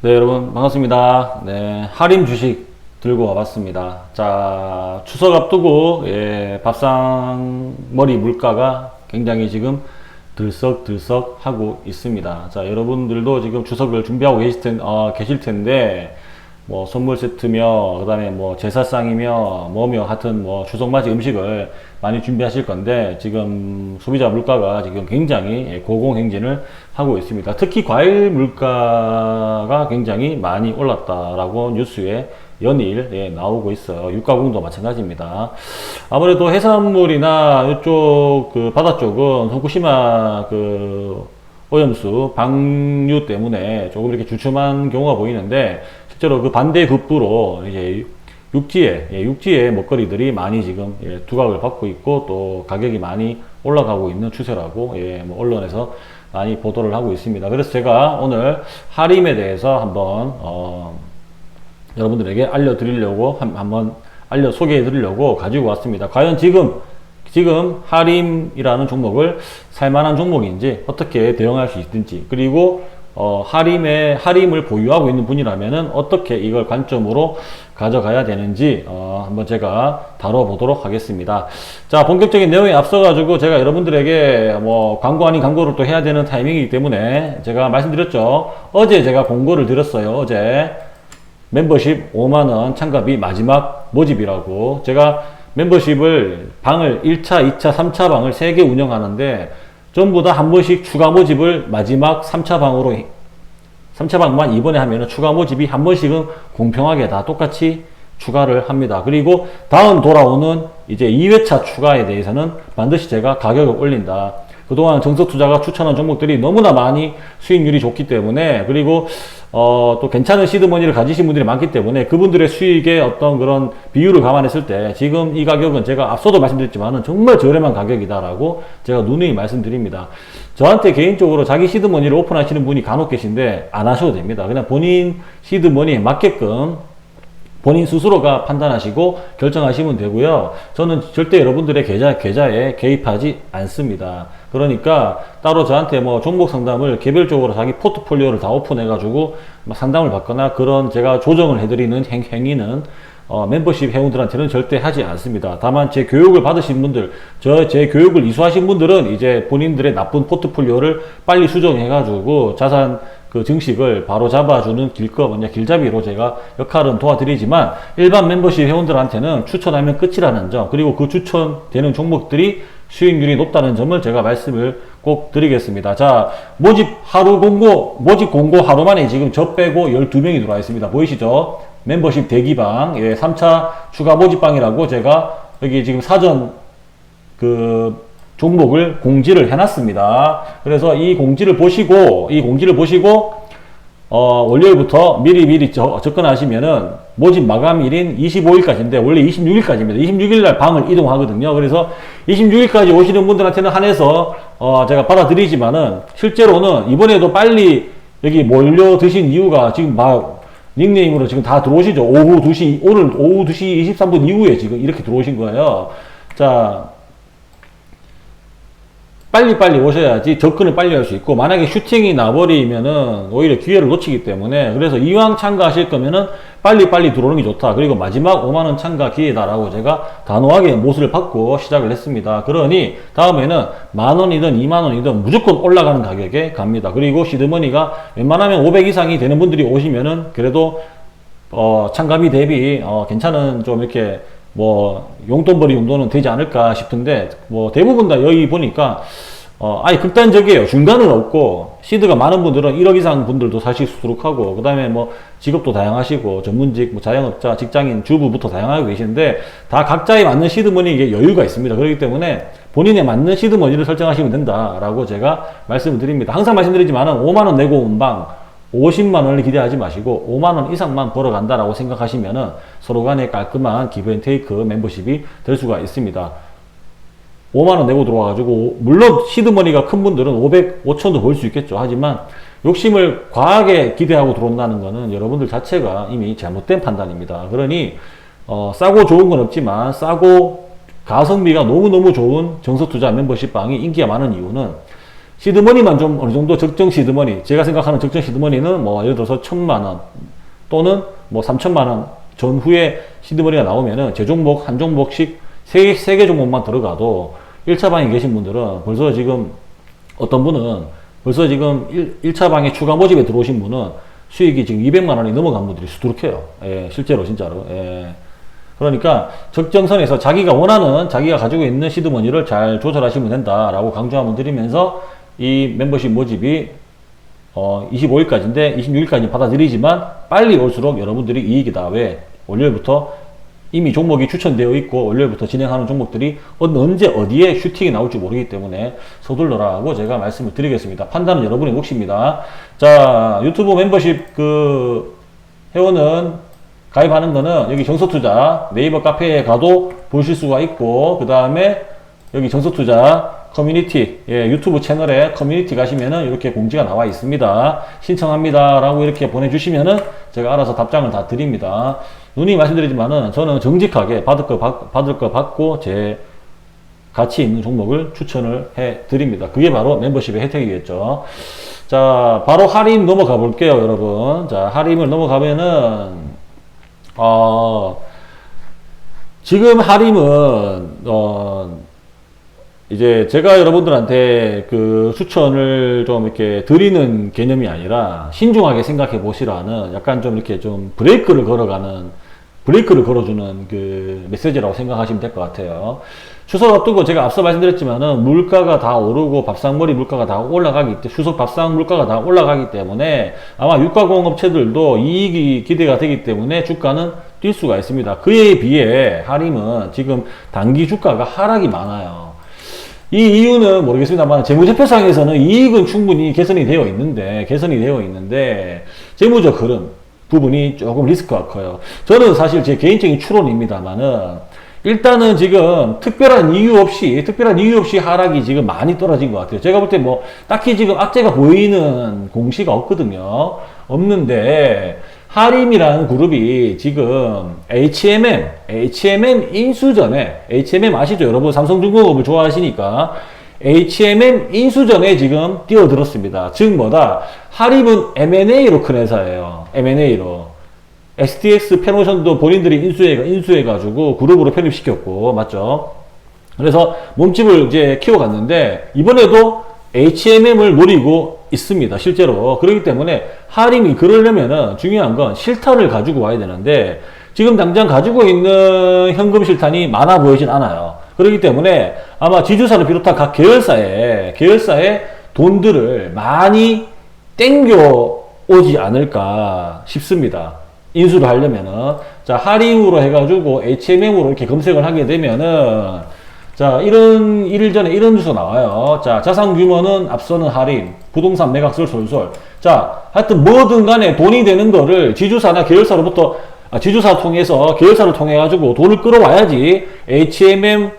네, 여러분 반갑습니다. 네, 할인 주식 들고 와봤습니다. 자, 추석 앞두고 예, 밥상 머리 물가가 굉장히 지금 들썩들썩 하고 있습니다. 자, 여러분들도 지금 추석을 준비하고 계실, 텐, 어, 계실 텐데 뭐 선물 세트며 그다음에 뭐 제사상이며 뭐며 하여튼 뭐 추석 맞이 음식을 많이 준비하실 건데 지금 소비자 물가가 지금 굉장히 예, 고공행진을 하고 있습니다. 특히 과일 물가가 굉장히 많이 올랐다라고 뉴스에 연일 예, 나오고 있어요. 유가공도 마찬가지입니다. 아무래도 해산물이나 이쪽 그 바다 쪽은 후쿠시마 그 오염수 방류 때문에 조금 이렇게 주춤한 경우가 보이는데 실제로 그 반대 급부로 이제 육지에 예, 육지의 먹거리들이 많이 지금 예, 두각을 받고 있고 또 가격이 많이 올라가고 있는 추세라고 예, 뭐 언론에서 많이 보도를 하고 있습니다. 그래서 제가 오늘 할인에 대해서 한번 어, 여러분들에게 알려드리려고 한, 한번 알려 소개해드리려고 가지고 왔습니다. 과연 지금 지금 하림이라는 종목을 살만한 종목인지 어떻게 대응할 수 있든지 그리고 어, 하림의 하림을 보유하고 있는 분이라면은 어떻게 이걸 관점으로 가져가야 되는지 어, 한번 제가 다뤄보도록 하겠습니다. 자 본격적인 내용에 앞서가지고 제가 여러분들에게 뭐 광고 아닌 광고를 또 해야 되는 타이밍이기 때문에 제가 말씀드렸죠. 어제 제가 공고를 드렸어요. 어제 멤버십 5만원 참가비 마지막 모집이라고 제가 멤버십을 방을 1차, 2차, 3차 방을 3개 운영하는데 전부 다 한 번씩 추가 모집을 마지막 3차 방으로 3차 방만 이번에 하면은 추가 모집이 한 번씩은 공평하게 다 똑같이 추가를 합니다. 그리고 다음 돌아오는 이제 2회차 추가에 대해서는 반드시 제가 가격을 올린다. 그동안 정석 투자가 추천한 종목들이 너무나 많이 수익률이 좋기 때문에 그리고 어, 또 괜찮은 시드머니를 가지신 분들이 많기 때문에 그분들의 수익의 어떤 그런 비율을 감안했을 때 지금 이 가격은 제가 앞서도 말씀드렸지만은 정말 저렴한 가격이다라고 제가 누누이 말씀드립니다. 저한테 개인적으로 자기 시드머니를 오픈하시는 분이 간혹 계신데 안 하셔도 됩니다. 그냥 본인 시드머니에 맞게끔 본인 스스로가 판단하시고 결정하시면 되고요. 저는 절대 여러분들의 계좌, 계좌에 개입하지 않습니다. 그러니까 따로 저한테 뭐 종목 상담을 개별적으로 자기 포트폴리오를 다 오픈해가지고 막 상담을 받거나 그런 제가 조정을 해드리는 행, 행위는 어, 멤버십 회원들한테는 절대 하지 않습니다. 다만 제 교육을 받으신 분들, 저 제 교육을 이수하신 분들은 이제 본인들의 나쁜 포트폴리오를 빨리 수정해가지고 자산 그 증식을 바로 잡아주는 길거 뭐냐 길잡이로 제가 역할은 도와드리지만 일반 멤버십 회원들한테는 추천하면 끝이라는 점 그리고 그 추천되는 종목들이 수익률이 높다는 점을 제가 말씀을 꼭 드리겠습니다. 자, 모집 하루 공고, 모집 공고 하루 만에 지금 저 빼고 12명이 들어와 있습니다. 보이시죠? 멤버십 대기방, 예, 3차 추가 모집방이라고 제가 여기 지금 사전 그 종목을 공지를 해놨습니다. 그래서 이 공지를 보시고, 이 공지를 보시고, 어, 월요일부터 미리 미리 저, 접근하시면은 모집 마감일인 25일까지인데 원래 26일까지입니다. 26일날 방을 이동하거든요. 그래서 26일까지 오시는 분들한테는 한해서 어, 제가 받아들이지만은 실제로는 이번에도 빨리 여기 몰려 드신 이유가 지금 막 닉네임으로 지금 다 들어오시죠. 오후 2시, 오늘 오후 2시 23분 이후에 지금 이렇게 들어오신 거예요. 자, 빨리빨리 오셔야지 접근을 빨리 할 수 있고 만약에 슈팅이 나버리면은 오히려 기회를 놓치기 때문에 그래서 이왕 참가하실 거면은 빨리빨리 들어오는 게 좋다. 그리고 마지막 5만원 참가 기회다라고 제가 단호하게 못을 받고 시작을 했습니다. 그러니 다음에는 만원이든 2만원이든 무조건 올라가는 가격에 갑니다. 그리고 시드머니가 웬만하면 500 이상이 되는 분들이 오시면은 그래도 어, 참가비 대비 어, 괜찮은 좀 이렇게 뭐 용돈벌이 정도는 되지 않을까 싶은데 뭐 대부분 다 여기 보니까 어 아예 극단적이에요. 중간은 없고 시드가 많은 분들은 1억 이상 분들도 사실 수두룩하고 그 다음에 뭐 직업도 다양하시고 전문직 뭐 자영업자 직장인 주부부터 다양하게 계시는데 다 각자에 맞는 시드머니에 여유가 있습니다. 그렇기 때문에 본인에 맞는 시드머니를 설정하시면 된다라고 제가 말씀을 드립니다. 항상 말씀드리지만은 5만원 내고 온 방 50만 원을 기대하지 마시고 5만 원 이상만 벌어간다라고 생각하시면은 서로 간에 깔끔한 기브앤테이크 멤버십이 될 수가 있습니다. 5만 원 내고 들어와가지고 물론 시드머니가 큰 분들은 500, 5천도 벌 수 있겠죠. 하지만 욕심을 과하게 기대하고 들어온다는 것은 여러분들 자체가 이미 잘못된 판단입니다. 그러니 어, 싸고 좋은 건 없지만 싸고 가성비가 너무너무 좋은 정서투자 멤버십 방이 인기가 많은 이유는 시드머니만 좀 어느 정도 적정 시드머니, 제가 생각하는 적정 시드머니는 뭐 예를 들어서 천만 원 또는 뭐 삼천만 원 전후에 시드머니가 나오면은 제 종목 한 종목씩 세, 세개 종목만 들어가도 1차 방에 계신 분들은 벌써 지금 어떤 분은 벌써 지금 1, 차 방에 추가 모집에 들어오신 분은 수익이 지금 200만 원이 넘어간 분들이 수두룩해요. 예, 실제로 진짜로. 예. 그러니까 적정선에서 자기가 원하는 자기가 가지고 있는 시드머니를 잘 조절하시면 된다라고 강조 한번 드리면서 이 멤버십 모집이 어 25일까지인데 26일까지 받아들이지만 빨리 올수록 여러분들이 이익이다. 왜? 월요일부터 이미 종목이 추천되어 있고 월요일부터 진행하는 종목들이 언제 어디에 슈팅이 나올지 모르기 때문에 서둘러라고 제가 말씀을 드리겠습니다. 판단은 여러분의 몫입니다. 자 유튜브 멤버십 그 회원은 가입하는 거는 여기 정서투자 네이버 카페에 가도 보실 수가 있고 그 다음에 여기 정서투자 커뮤니티 예, 유튜브 채널에 커뮤니티 가시면은 이렇게 공지가 나와 있습니다. 신청합니다. 라고 이렇게 보내주시면은 제가 알아서 답장을 다 드립니다. 눈이 말씀드리지만은 저는 정직하게 받을 거 받, 받을 거 받고 제 가치 있는 종목을 추천을 해 드립니다. 그게 바로 멤버십의 혜택이겠죠. 자 바로 할인 넘어가 볼게요 여러분. 자 할인을 넘어가면은 어, 지금 하림은, 어, 이제 제가 여러분들한테 그 추천을 좀 이렇게 드리는 개념이 아니라 신중하게 생각해 보시라는 약간 좀 이렇게 좀 브레이크를 걸어가는 브레이크를 걸어주는 그 메시지라고 생각하시면 될 것 같아요. 추석 앞두고 제가 앞서 말씀드렸지만은 물가가 다 오르고 밥상머리 물가가 다 올라가기 때문에 추석 밥상 물가가 다 올라가기 때문에 아마 유가공업체들도 이익이 기대가 되기 때문에 주가는 뛸 수가 있습니다. 그에 비해 하림은 지금 단기 주가가 하락이 많아요. 이 이유는 모르겠습니다만 재무제표상에서는 이익은 충분히 개선이 되어 있는데 개선이 되어 있는데 재무적 흐름 부분이 조금 리스크가 커요. 저는 사실 제 개인적인 추론입니다만은 일단은 지금 특별한 이유 없이 특별한 이유 없이 하락이 지금 많이 떨어진 것 같아요. 제가 볼 때 뭐 딱히 지금 악재가 보이는 공시가 없거든요. 없는데 하림이라는 그룹이 지금 H&M, H&M 인수전에 H&M 아시죠? 여러분 삼성중공업을 좋아하시니까 H&M 인수전에 지금 뛰어들었습니다. 즉 뭐다? 하림은 M&A로 큰 회사예요. M&A로. STX 페노션도 본인들이 인수해, 인수해가지고 그룹으로 편입시켰고, 맞죠? 그래서 몸집을 이제 키워갔는데, 이번에도 HMM을 노리고 있습니다. 실제로. 그렇기 때문에 하림이 그러려면은 중요한 건 실탄을 가지고 와야 되는데, 지금 당장 가지고 있는 현금 실탄이 많아 보이진 않아요. 그렇기 때문에 아마 지주사를 비롯한 각 계열사에, 계열사에 돈들을 많이 땡겨 오지 않을까 싶습니다. 인수를 하려면은 자 할인으로 해가지고 HMM으로 이렇게 검색을 하게 되면은 자 이런 일일 전에 이런 뉴스 나와요. 자 자산 규모는 앞서는 할인, 부동산 매각설 솔솔. 자 하여튼 뭐든 간에 돈이 되는 거를 지주사나 계열사로부터 아, 지주사 통해서 계열사를 통해 가지고 돈을 끌어와야지 HMM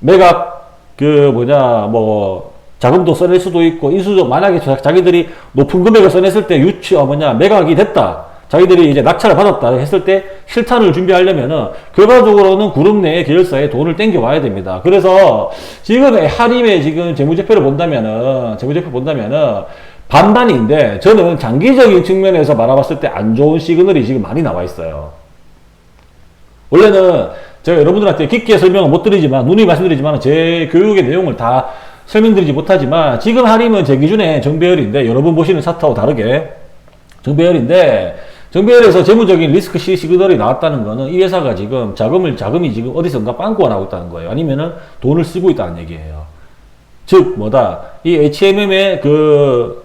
매각 그 뭐냐 뭐 자금도 써낼 수도 있고 인수도 만약에 자기들이 높은 금액을 써냈을 때 유치 어 뭐냐 매각이 됐다. 자기들이 이제 낙찰을 받았다 했을 때 실탄을 준비하려면은 결과적으로는 그룹 내에 계열사에 돈을 땡겨 와야 됩니다. 그래서 지금 하림의 지금 재무제표를 본다면은 재무제표 본다면은 반반인데 저는 장기적인 측면에서 바라봤을 때 안 좋은 시그널이 지금 많이 나와 있어요. 원래는 제가 여러분들한테 깊게 설명을 못 드리지만 눈이 말씀드리지만 제 교육의 내용을 다 설명드리지 못하지만 지금 하림은 제 기준에 정배열인데 여러분 보시는 차트하고 다르게 정배열인데 정배열에서 재무적인 리스크 시그널이 나왔다는 거는 이 회사가 지금 자금을, 자금이 지금 어디선가 빵꾸가 나고 있다는 거예요. 아니면은 돈을 쓰고 있다는 얘기예요. 즉, 뭐다. 이 HMM의 그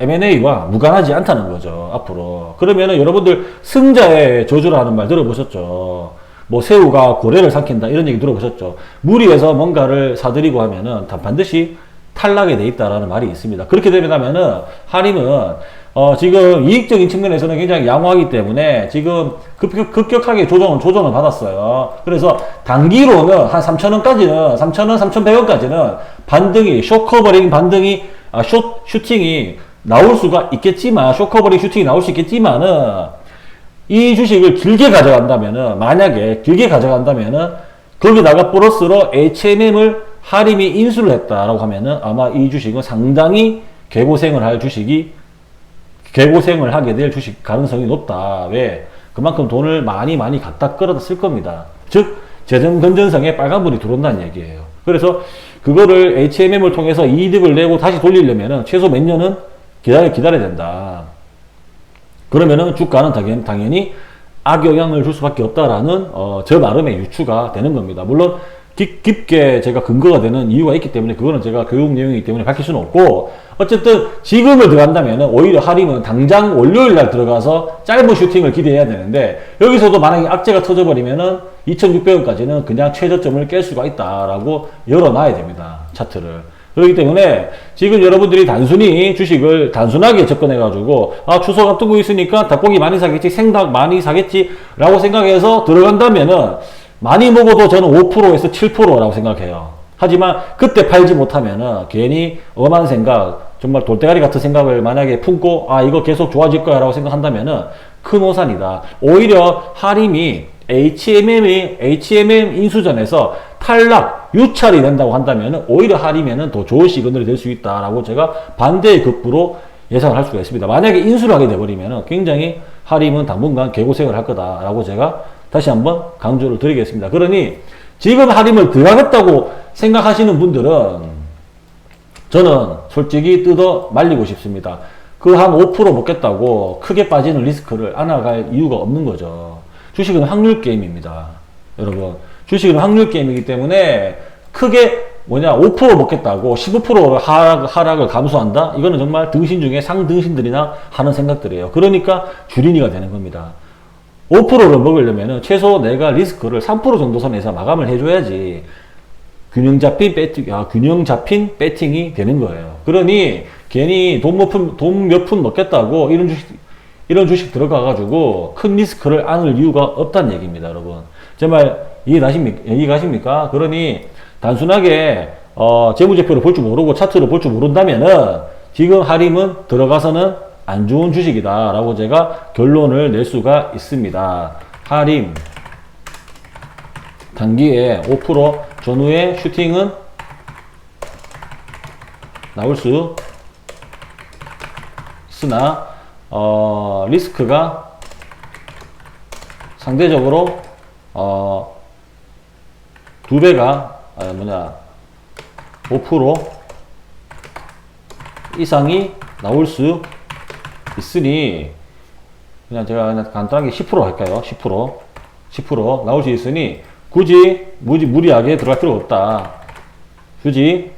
M&A와 무관하지 않다는 거죠. 앞으로. 그러면은 여러분들 승자의 저주라는 말 들어보셨죠. 뭐 새우가 고래를 삼킨다 이런 얘기 들어보셨죠. 무리해서 뭔가를 사들이고 하면은 반드시 탈락이 돼 있다라는 말이 있습니다. 그렇게 되면은 하림은 어, 지금 이익적인 측면에서는 굉장히 양호하기 때문에 지금 급격, 급격하게 조정을, 조정을 받았어요. 그래서 단기로는 한 3,000원까지는, 3,000원, 3,100원까지는 반등이, 쇼커버링 반등이, 아, 쇼, 슈팅이 나올 수가 있겠지만, 쇼커버링 슈팅이 나올 수 있겠지만은, 이 주식을 길게 가져간다면은, 만약에 길게 가져간다면은, 거기다가 플러스로 HMM을 하림이 인수를 했다라고 하면은 아마 이 주식은 상당히 개고생을 할 주식이 개고생을 하게 될 주식 가능성이 높다. 왜? 그만큼 돈을 많이 많이 갖다 끌어다 쓸 겁니다. 즉, 재정 건전성에 빨간불이 들어온다는 얘기예요. 그래서 그거를 HMM을 통해서 이득을 내고 다시 돌리려면은 최소 몇 년은 기다려, 기다려야 된다. 그러면은 주가는 당연, 당연히 악영향을 줄 수밖에 없다라는 어, 저 나름의 유추가 되는 겁니다. 물론 깊, 깊게 제가 근거가 되는 이유가 있기 때문에 그거는 제가 교육 내용이기 때문에 밝힐 수는 없고 어쨌든 지금을 들어간다면 오히려 할인은 당장 월요일 날 들어가서 짧은 슈팅을 기대해야 되는데 여기서도 만약에 악재가 터져버리면은 2600원까지는 그냥 최저점을 깰 수가 있다라고 열어놔야 됩니다. 차트를. 그렇기 때문에 지금 여러분들이 단순히 주식을 단순하게 접근해 가지고 아 추석 앞두고 있으니까 닭고기 많이 사겠지 생닭 많이 사겠지 라고 생각해서 들어간다면은 많이 먹어도 저는 5%에서 7%라고 생각해요. 하지만 그때 팔지 못하면은 괜히 엄한 생각 정말 돌대가리 같은 생각을 만약에 품고 아 이거 계속 좋아질 거야 라고 생각한다면은 큰 오산이다. 오히려 하림이 HMM이 HMM 인수전에서 탈락, 유찰이 된다고 한다면 오히려 하림에는 더 좋은 시그널이 될 수 있다라고 제가 반대의 극부로 예상을 할 수가 있습니다. 만약에 인수를 하게 돼버리면 굉장히 하림은 당분간 개고생을 할 거다라고 제가 다시 한번 강조를 드리겠습니다. 그러니 지금 하림을 들어가겠다고 생각하시는 분들은 저는 솔직히 뜯어 말리고 싶습니다. 그 한 5% 먹겠다고 크게 빠지는 리스크를 안아갈 이유가 없는 거죠. 주식은 확률 게임입니다. 여러분. 주식은 확률 게임이기 때문에 크게 뭐냐 5% 먹겠다고 15%를 하락, 하락을 감수한다? 이거는 정말 등신 중에 상등신들이나 하는 생각들이에요. 그러니까 주린이가 되는 겁니다. 5%를 먹으려면 최소 내가 리스크를 3% 정도 선에서 마감을 해줘야지 균형 잡힌 배팅, 아, 균형 잡힌 배팅이 되는 거예요. 그러니 괜히 돈몇 푼, 돈몇 푼 먹겠다고 이런 주식, 이런 주식 들어가가지고 큰 리스크를 안을 이유가 없다는 얘기입니다, 여러분. 정말 이해가십니까? 이해가십니까? 그러니 단순하게 어, 재무제표를 볼 줄 모르고 차트를 볼 줄 모른다면은 지금 하림은 들어가서는 안 좋은 주식이다 라고 제가 결론을 낼 수가 있습니다. 하림 단기에 5% 전후에 슈팅은 나올 수 있으나 어, 리스크가 상대적으로 어, 두 배가 아, 뭐냐 5% 이상이 나올 수 있으니 그냥 제가 그냥 간단하게 10% 할까요? 10% 10% 나올 수 있으니 굳이 무지 무리하게 들어갈 필요 없다. 굳이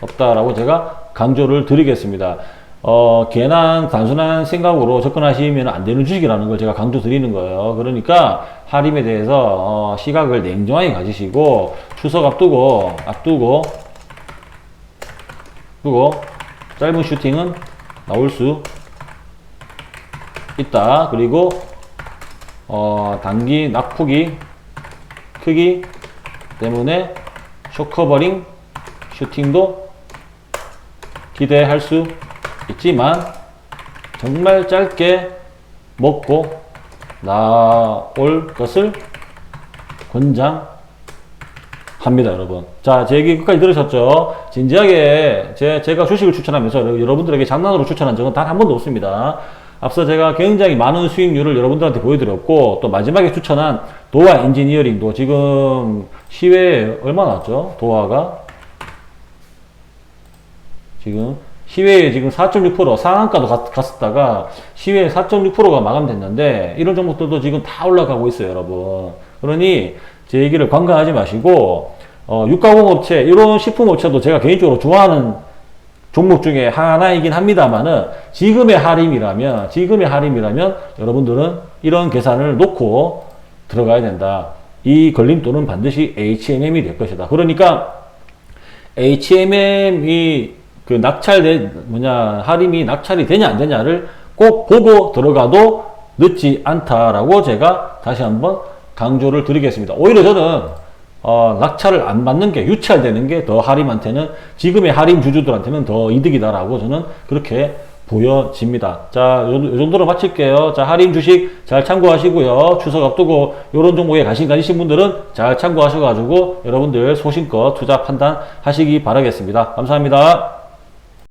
없다라고 제가 강조를 드리겠습니다. 어, 괜한 단순한 생각으로 접근하시면 안 되는 주식이라는 걸 제가 강조 드리는 거예요. 그러니까 하림에 대해서 어, 시각을 냉정하게 가지시고 추석 앞두고 앞두고 두고 짧은 슈팅은 나올 수 있다. 그리고 어, 단기 낙폭이 크기 때문에 쇼커버링 슈팅도 기대할 수 있지만 정말 짧게 먹고 나올 것을 권장 합니다, 여러분. 자, 제 얘기 끝까지 들으셨죠? 진지하게 제, 제가 주식을 추천하면서 여러분들에게 장난으로 추천한 적은 단 한 번도 없습니다. 앞서 제가 굉장히 많은 수익률을 여러분들한테 보여드렸고 또 마지막에 추천한 도화 엔지니어링도 지금 시외에 얼마 나왔죠? 도화가 지금 시외에 지금 4.6% 상한가도 갔, 갔었다가 시외에 4.6%가 마감됐는데 이런 종목들도 지금 다 올라가고 있어요 여러분 그러니 제 얘기를 관가하지 마시고 어, 육가공업체 이런 식품업체도 제가 개인적으로 좋아하는 종목 중에 하나이긴 합니다만은 지금의 할인이라면 지금의 할인이라면 여러분들은 이런 계산을 놓고 들어가야 된다. 이 걸림돌은 반드시 HMM이 될 것이다. 그러니까 HMM이 그 낙찰 뭐냐 할인이 낙찰이 되냐 안 되냐를 꼭 보고 들어가도 늦지 않다라고 제가 다시 한번 강조를 드리겠습니다. 오히려 저는 어, 낙찰을 안 받는 게 유찰되는 게 더 하림한테는 지금의 하림 주주들한테는 더 이득이다라고 저는 그렇게 보여집니다. 자, 요, 요 정도로 마칠게요. 자, 할인 주식 잘 참고하시고요. 추석 앞두고 요런 종목에 관심 가지신 분들은 잘 참고하셔가지고 여러분들 소신껏 투자 판단하시기 바라겠습니다. 감사합니다.